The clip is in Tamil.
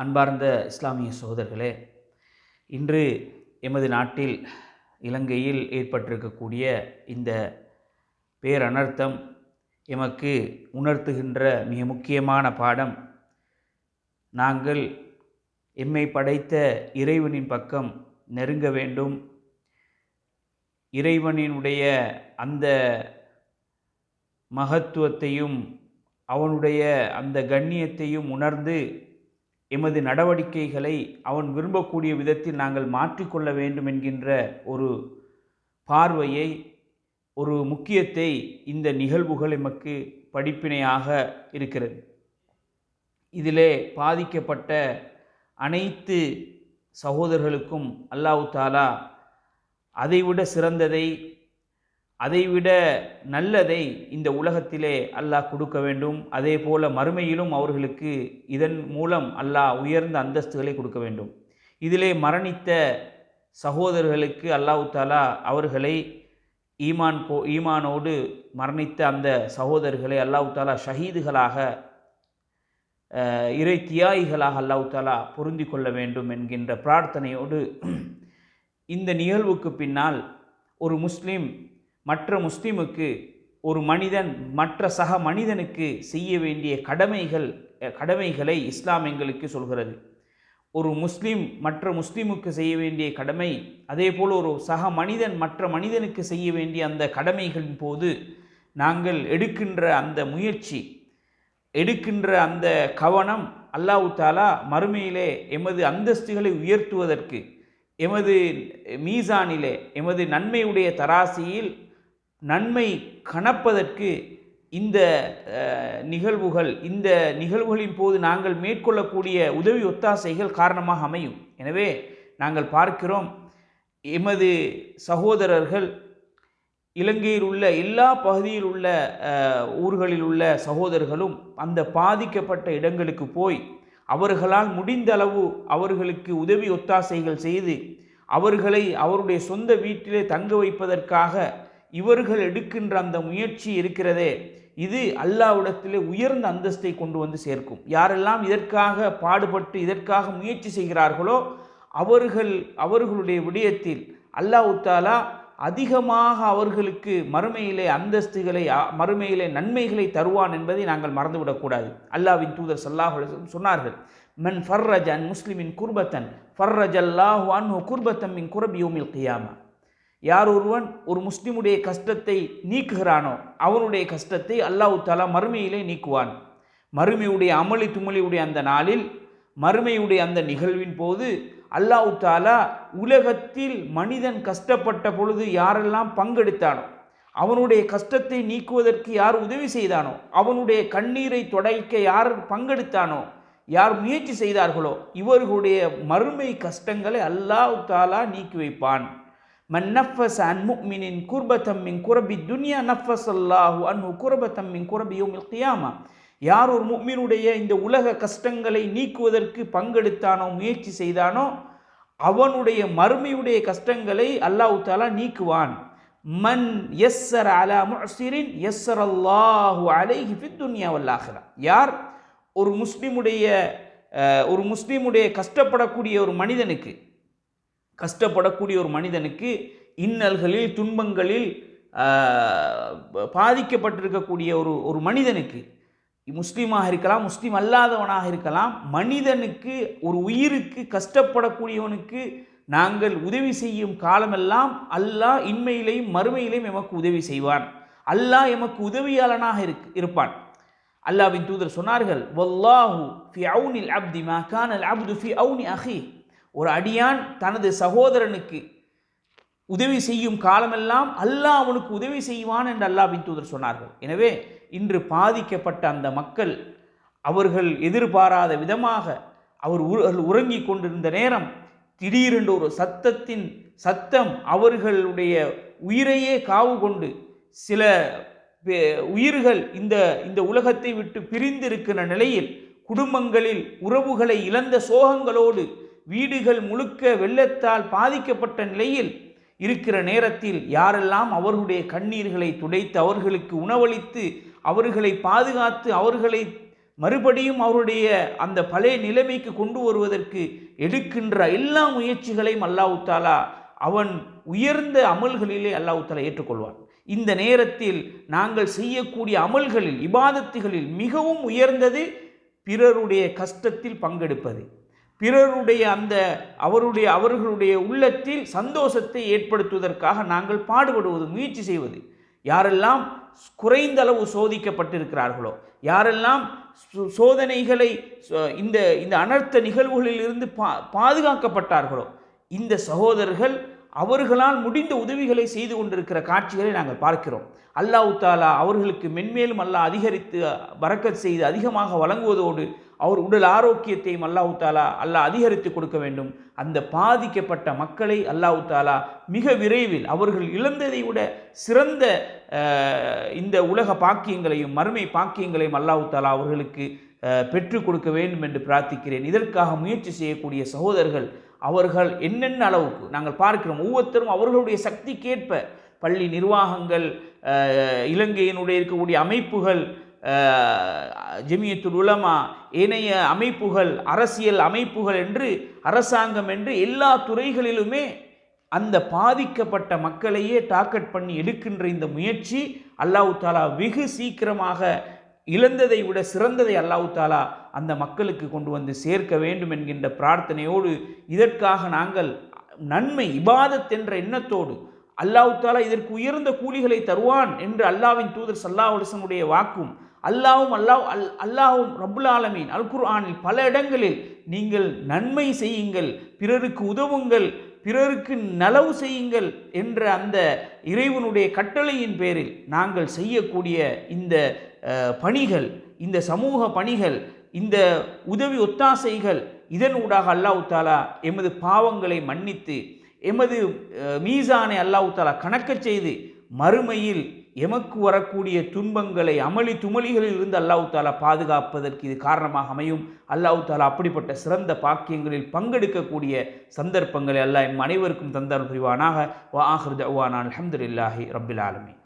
அன்பார்ந்த இஸ்லாமிய சகோதரர்களே இன்று எமது நாட்டில் இலங்கையில் ஏற்பட்டிருக்கக்கூடிய இந்த பேரனர்த்தம் எமக்கு உணர்த்துகின்ற மிக முக்கியமான பாடம். நாங்கள் எம்மை படைத்த இறைவனின் பக்கம் நெருங்க வேண்டும். இறைவனினுடைய அந்த மகத்துவத்தையும் அவனுடைய அந்த கண்ணியத்தையும் உணர்ந்து எமது நடவடிக்கைகளை அவன் விரும்பக்கூடிய விதத்தில் நாங்கள் மாற்றிக்கொள்ள வேண்டும் என்கின்ற ஒரு பார்வையை ஒரு முக்கியத்தை இந்த நிகழ்வுகள் எமக்கு படிப்பினையாக இருக்கிறது. இதிலே பாதிக்கப்பட்ட அனைத்து சகோதரர்களுக்கும் அல்லாஹு தாலா அதைவிட சிறந்ததை அதைவிட நல்லதை இந்த உலகத்திலே அல்லாஹ் கொடுக்க வேண்டும். அதே போல மறுமையிலும் அவர்களுக்கு இதன் மூலம் அல்லாஹ் உயர்ந்த அந்தஸ்துகளை கொடுக்க வேண்டும். இதிலே மரணித்த சகோதரர்களுக்கு அல்லாஹு தாலா அவர்களை ஈமான் போ ஈமானோடு மரணித்த அந்த சகோதரர்களை அல்லாஹு தாலா ஷஹீதுகளாக இறை தியாயிகளாக அல்லாஹு தாலா பொருந்தி கொள்ள வேண்டும் என்கின்ற பிரார்த்தனையோடு இந்த நிகழ்வுக்கு பின்னால் ஒரு முஸ்லீம் மற்ற முஸ்லீமுக்கு ஒரு மனிதன் மற்ற சக மனிதனுக்கு செய்ய வேண்டிய கடமைகள் கடமைகளை இஸ்லாம் எங்களுக்கு சொல்கிறது. ஒரு முஸ்லீம் மற்ற முஸ்லீமுக்கு செய்ய வேண்டிய கடமை அதே போல் ஒரு சக மனிதன் மற்ற மனிதனுக்கு செய்ய வேண்டிய அந்த கடமைகளின் போது நாங்கள் எடுக்கின்ற அந்த முயற்சி எடுக்கின்ற அந்த கவனம் அல்லாஹு தாலா மறுமையிலே எமது அந்தஸ்துகளை உயர்த்துவதற்கு எமது மீசானிலே எமது நன்மையுடைய தராசியில் நன்மை கணப்பதற்கு இந்த நிகழ்வுகள் இந்த நிகழ்வுகளின் போது நாங்கள் மேற்கொள்ளக்கூடிய உதவி ஒத்தாசைகள் காரணமாக அமையும். எனவே நாங்கள் பார்க்கிறோம் எமது சகோதரர்கள் இலங்கையில் உள்ள எல்லா பகுதியில் உள்ள ஊர்களில் உள்ள சகோதரர்களும் அந்த பாதிக்கப்பட்ட இடங்களுக்கு போய் அவர்களால் முடிந்த அளவு அவர்களுக்கு உதவி ஒத்தாசைகள் செய்து அவர்களை அவருடைய சொந்த வீட்டிலே தங்க வைப்பதற்காக இவர்கள் எடுக்கின்ற அந்த முயற்சி இருக்கிறதே இது அல்லாவிடத்திலே உயர்ந்த அந்தஸ்தை கொண்டு வந்து சேர்க்கும். யாரெல்லாம் இதற்காக பாடுபட்டு இதற்காக முயற்சி செய்கிறார்களோ அவர்கள் அவர்களுடைய விடயத்தில் அல்லாஹு தாலா அதிகமாக அவர்களுக்கு மறுமையிலே அந்தஸ்துகளை மறுமையிலே நன்மைகளை தருவான் என்பதை நாங்கள் மறந்துவிடக்கூடாது அல்லாவின் தூதர் சல்லாஹ் சொன்னார்கள் மன் ஃபர்ரஜ் அன் முஸ்லிமின் குர்பத்தன் ஃபர்ரஜ் அல்லாஹ் அன்ஹு குர்பத்தம் மின் குரபியோமில் கியாமா. யார் ஒருவன் ஒரு முஸ்லிமுடைய கஷ்டத்தை நீக்குகிறானோ அவனுடைய கஷ்டத்தை அல்லாஹு தாலா மறுமையிலே நீக்குவான். மறுமையுடைய அமளி துமளியுடைய அந்த நாளில் மறுமையுடைய அந்த நிகழ்வின் போது அல்லாஹு தாலா உலகத்தில் மனிதன் கஷ்டப்பட்ட பொழுது யாரெல்லாம் பங்கெடுத்தானோ அவனுடைய கஷ்டத்தை நீக்குவதற்கு யார் உதவி செய்தானோ அவனுடைய கண்ணீரை தொடைக்க யார் பங்கெடுத்தானோ யார் முயற்சி செய்தார்களோ இவர்களுடைய மறுமை கஷ்டங்களை அல்லாஹு தாலா நீக்கி வைப்பான். மன் நஃபஸ் அன் முக்மினின் குர்பத்தம் மின் குரபி துனியா நஃபஸ் அல்லாஹு அன்ஹு குரபத்தம் மின் குரபி யோமில் கியாமா யார் ஒரு முக்மினுடைய இந்த உலக கஷ்டங்களை நீக்குவதற்கு பங்கெடுத்தானோ முயற்சி செய்தானோ அவனுடைய மறுமையுடைய கஷ்டங்களை அல்லாஹு தாலா நீக்குவான். மன் எஸ்ஸர் அலா முஸ்ரின் எஸ்ஸர் அல்லாஹு அலைஹி ஃபித் துன்யா வல்லாஹிரா யார் ஒரு முஸ்லீமுடைய ஒரு முஸ்லீமுடைய கஷ்டப்படக்கூடிய ஒரு மனிதனுக்கு கஷ்டப்படக்கூடிய ஒரு மனிதனுக்கு இன்னல்களில் துன்பங்களில் பாதிக்கப்பட்டிருக்கக்கூடிய ஒரு ஒரு மனிதனுக்கு முஸ்லீமாக இருக்கலாம் முஸ்லீம் அல்லாதவனாக இருக்கலாம் மனிதனுக்கு ஒரு உயிருக்கு கஷ்டப்படக்கூடியவனுக்கு நாங்கள் உதவி செய்யும் காலமெல்லாம் அல்லாஹ் இன்மையிலையும் மறுமையிலையும் எமக்கு உதவி செய்வான். அல்லாஹ் எமக்கு உதவியாளனாக இருக்கு இருப்பான். அல்லாவின் தூதர் சொன்னார்கள் வல்லாஹு ஃபி அவுனில் அப்தி மா கானல் அப்து ஃபி அவுனி அஹி. ஒரு அடியான் தனது சகோதரனுக்கு உதவி செய்யும் காலமெல்லாம் அல்லாஹ் அவனுக்கு உதவி செய்வான் என்று அல்லாவின் தூதர் சொன்னார்கள். எனவே இன்று பாதிக்கப்பட்ட அந்த மக்கள் அவர்கள் எதிர்பாராத விதமாக அவர் உறங்கி கொண்டிருந்த நேரம் திடீரென்று ஒரு சத்தத்தின் சத்தம் அவர்களுடைய உயிரையே காவு கொண்டு சில உயிர்கள் இந்த இந்த உலகத்தை விட்டு பிரிந்திருக்கிற நிலையில் குடும்பங்களில் உறவுகளை இழந்த சோகங்களோடு வீடுகள் முழுக்க வெள்ளத்தால் பாதிக்கப்பட்ட நிலையில் இருக்கிற நேரத்தில் யாரெல்லாம் அவர்களுடைய கண்ணீர்களை துடைத்து அவர்களுக்கு உணவளித்து அவர்களை பாதுகாத்து அவர்களை மறுபடியும் அவருடைய அந்த பழைய நிலைமைக்கு கொண்டு வருவதற்கு எடுக்கின்ற எல்லா முயற்சிகளையும் அல்லாவுத்தாலா அவன் உயர்ந்த அமல்களிலே அல்லாஹாலா ஏற்றுக்கொள்வான். இந்த நேரத்தில் நாங்கள் செய்யக்கூடிய அமல்களில் இபாதத்துகளில் மிகவும் உயர்ந்தது பிறருடைய கஷ்டத்தில் பங்கெடுப்பது. பிறருடைய அந்த அவருடைய அவர்களுடைய உள்ளத்தில் சந்தோஷத்தை ஏற்படுத்துவதற்காக நாங்கள் பாடுபடுவது முயற்சி செய்வது. யாரெல்லாம் குறைந்த அளவு சோதிக்கப்பட்டிருக்கிறார்களோ யாரெல்லாம் சோதனைகளை இந்த இந்த அனர்த்த நிகழ்வுகளில் இருந்து பா பாதுகாக்கப்பட்டார்களோ இந்த சகோதரர்கள் அவர்களால் முடிந்த உதவிகளை செய்து கொண்டிருக்கிற காட்சிகளை நாங்கள் பார்க்கிறோம். அல்லாஹ் தாலா அவர்களுக்கு மென்மேலும் அல்லாஹ் அதிகரித்து பறக்கத் செய்து அதிகமாக வழங்குவதோடு அவர் உடல் ஆரோக்கியத்தையும் அல்லாஹ் தாலா அல்லாஹ் அதிகரித்து கொடுக்க வேண்டும். அந்த பாதிக்கப்பட்ட மக்களை அல்லாஹ் தாலா மிக விரைவில் அவர்கள் இழந்ததை விட சிறந்த இந்த உலக பாக்கியங்களையும் மறுமை பாக்கியங்களையும் அல்லாஹ் தாலா அவர்களுக்கு அஹ், பெற்றுக் கொடுக்க வேண்டும் என்று பிரார்த்திக்கிறேன். இதற்காக முயற்சி செய்யக்கூடிய சகோதரர்கள் அவர்கள் என்னென்ன அளவுக்கு நாங்கள் பார்க்கிறோம் ஒவ்வொருத்தரும் அவர்களுடைய சக்திக்கேற்ப பள்ளி நிர்வாகங்கள் இலங்கையினுடைய இருக்கக்கூடிய அமைப்புகள் ஜமியத்துல் உலமா இணைய அமைப்புகள் அரசியல் அமைப்புகள் என்று அரசாங்கம் என்று எல்லா துறைகளிலுமே அந்த பாதிக்கப்பட்ட மக்களையே டார்கெட் பண்ணி எடுக்கின்ற இந்த முயற்சி அல்லாஹு தாலா வெகு சீக்கிரமாக இழந்ததை விட சிறந்ததை அல்லாஹு தாலா அந்த மக்களுக்கு கொண்டு வந்து சேர்க்க வேண்டும் என்கின்ற பிரார்த்தனையோடு இதற்காக நாங்கள் நன்மை இபாதத் என்ற எண்ணத்தோடு அல்லாஹு தாலா இதற்கு உயர்ந்த கூலிகளை தருவான் என்று அல்லாவின் தூதர் சல்லாஹ் அலிசனுடைய வாக்கும் அல்லாவும் அல்லாஹ் அல் அல்லாஹும் ரபுல் ஆலமீன். அல் குர்ஆனில் பல இடங்களில் நீங்கள் நன்மை செய்யுங்கள் பிறருக்கு உதவுங்கள் பிறருக்கு நலவு செய்யுங்கள் என்ற அந்த இறைவனுடைய கட்டளையின் பேரில் நாங்கள் செய்யக்கூடிய இந்த பணிகள் இந்த சமூக பணிகள் இந்த உதவி ஒத்தாசைகள் இதனூடாக அல்லாஹு தாலா எமது பாவங்களை மன்னித்து எமது மீசானை அல்லாஹு தாலா கணக்கச் செய்து மறுமையில் எமக்கு வரக்கூடிய துன்பங்களை அமளி துமளிகளில் இருந்து அல்லாஹு தாலா பாதுகாப்பதற்கு இது காரணமாக அமையும். அல்லாஹு தாலா அப்படிப்பட்ட சிறந்த பாக்கியங்களில் பங்கெடுக்கக்கூடிய சந்தர்ப்பங்களை அல்லாஹ் எம் அனைவருக்கும் தந்தார் புரிவானாக. வா ஆஹிர் தவானான் அல்ஹம்துலில்லாஹி ஆலமி